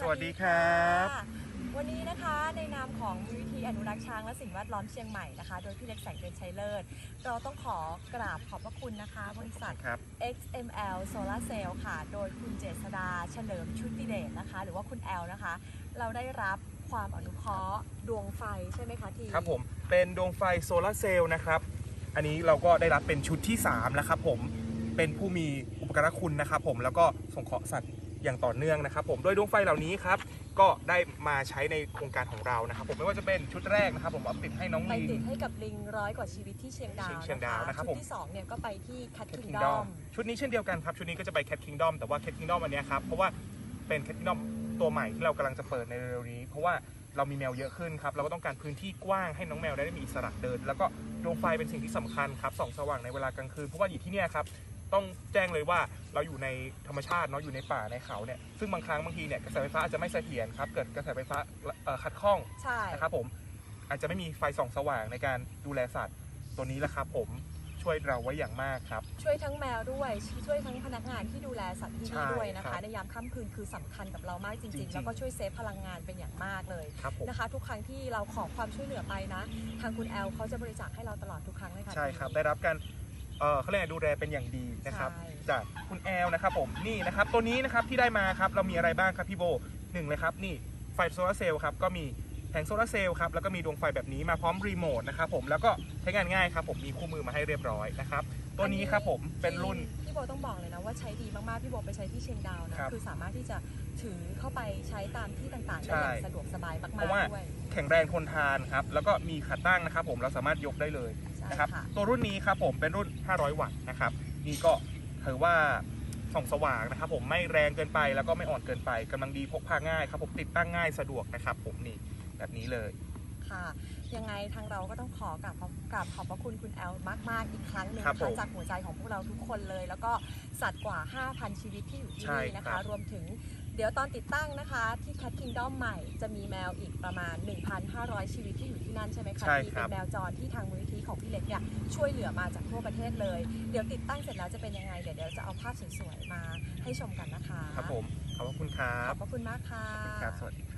สวัสดีครับะวันนี้นะคะในนามของมูลนิธิอนุรักษ์ช้างและสิ่งแวดล้อมเชียงใหม่นะคะ โดยพี่เล็กแสงเดือนชัยเลิศ เราต้องขอกราบขอบพระคุณนะคะ บริษัท ครับ XML Solar Cell ค่ะ โดยคุณเจษดาเฉลิมชุติเดชนะคะ หรือว่าคุณแอลนะคะ เราได้รับความอนุเคราะห์ดวงไฟใช่ไหมคะทีครับผมเป็นดวงไฟโซลาร์เซลล์นะครับ อันนี้เราก็ได้รับเป็นชุดที่3แล้วครับผมเป็นผู้มีอุปการะคุณนะครับผมแล้วก็ส่งเคราะห์สัตว์ อย่างต่อเนื่องนะครับ ผมโดยดวงไฟเหล่านี้ครับก็ได้มาใช้ในโครงการของเรานะครับ ผมไม่ว่าจะเป็นชุดแรกนะครับ ผมเอาติดให้น้องไปลิติดงให้กับลิงร้อยกว่าชีวิตที่เชียงดาวเชียงดาวนะครับชุผดมที่สองเนี่ยก็ไปที่ Cat Cat Kingdom Kingdom ชุดนี้เช่นเดียวกันครับ ชุดนี้ก็จะไป Cat Kingdom แต่ว่า Cat Kingdom อันเนี้ยครับ เพราะว่าเป็น Cat Kingdom ตัวใหม่ที่เรากำลังจะเปิดในเร็วๆนี้ เพราะว่าเรามีแมวเยอะขึ้นครับ เราก็ต้องการพื้นที่กว้างให้น้องแมวได้มีอิสระเดิน แล้วก็ดวงไฟเป็นสิ่งที่สำคัญครับส่องสว่างในเวลากลางคืน เพราะว่าอยู่ที่เนี่ยครับ ต้องแจ้งเลยว่าเราอยู่ในธรรมชาติเนาะอยู่ในป่าในเขาเนี่ยซึ่งบางครั้งบางทีเนี่ยกระแสไฟฟ้าอาจจะไม่เสถียรครับเกิดกระแสไฟฟ้าเอ่อขัดข้องใช่นะครับผมอาจจะไม่มีไฟส่องสว่างในการดูแลสัตว์ตัวนี้แหละครับผมช่วยเราไว้อย่างมากครับ ช่วยทั้งแมวด้วย ช่วยทั้งพนักงานที่ดูแลสัตว์ที่ใช่นี่ด้วยนะครัคะบในยามค่ำคืนคือสำคัญกับเรามากจจริริงงๆๆแล้วก็ช่วยเซฟพลังงานเป็นอย่างมากเลยครับผมนะคะ ทุกครั้งที่เราขอความช่วยเหลือไปนะ ทางคุณแอลเขาจะบริจาคให้เราตลอดทุกครั้งเลยค่ะใช่ครับ ได้รับการ เอ่อเขาเรียกอะไรดูแลเป็นอย่างดีนะครับใช่ จากคุณแอลนะครับผมนี่นะครับตัวนี้นะครับที่ได้มาครับเรามีอะไรบ้างครับพี่โบหนึ่งเลยครับนี่ไฟโซลาร์เซลล์ครับก็มีแผงโซลาร์เซลล์ครับแล้วก็มีดวงไฟแบบนี้มาพร้อมรีโมทนะครับผมแล้วก็ใช้งานง่ายครับผมมีคู่มือมาให้เรียบร้อยนะครับตัวนี้ครับผมเป็นรุ่น พี่โบต้องบอกเลยนะว่าใช้ดีมากๆ พี่โบไปใช้ที่เชียงดาวนะครับ คือสามารถที่จะถือเข้าไปใช้ตามที่ต่างๆได้อย่างใช่สะดวกสบายมากเพราะว่าๆด้วย แข็งแรงทนทานครับแล้วก็มีขาตั้งนะครับผมเราสามารถยกได้เลยใช่ นะครับค่ะตัวรุ่นนี้ครับผมเป็นรุ่น 500 วัตต์นะครับนี่ก็ถือว่าส่องสว่างนะครับผมไม่แรงเกินไปแล้วก็ไม่อ่อนเกินไปกำลังดีพกพาง่ายครับผมติดตั้งง่ายสะดวกนะครับผมนี่แบบนี้เลย ค่ะ ยังไงทางเราก็ต้องขอกราบขอบกราบขอบพระคุณคุณแอลมาก ๆ อีกครั้งหนึ่งครับนะผคะมจากหัวใจของพวกเราทุกคนเลย แล้วก็สัตว์กว่า 5,000 ชีวิตที่อยู่ที่ใช่นี่นะครัคะ บ รวมถึงเดี๋ยวตอนติดตั้งนะคะ ที่ Cat Kingdom ใหม่จะมีแมวอีกประมาณ 1,500 ชีวิตที่อยู่ที่นั่นใช่ไหมคะใช่ที่คเป็รับนแมวจรที่ทางมูลนิธิของพี่เล็กเนี่ยช่วยเหลือมาจากทั่วประเทศเลย เดี๋ยวติดตั้งเสร็จแล้วจะเป็นยังไงเดี๋ยวเดี๋ยวจะเอาภาพสวยๆมาให้ชมกันนะคะ ครับผม ขอบพระคุณครัขบอบพระคุณมากค่ะ ครับ สวัสดีครับ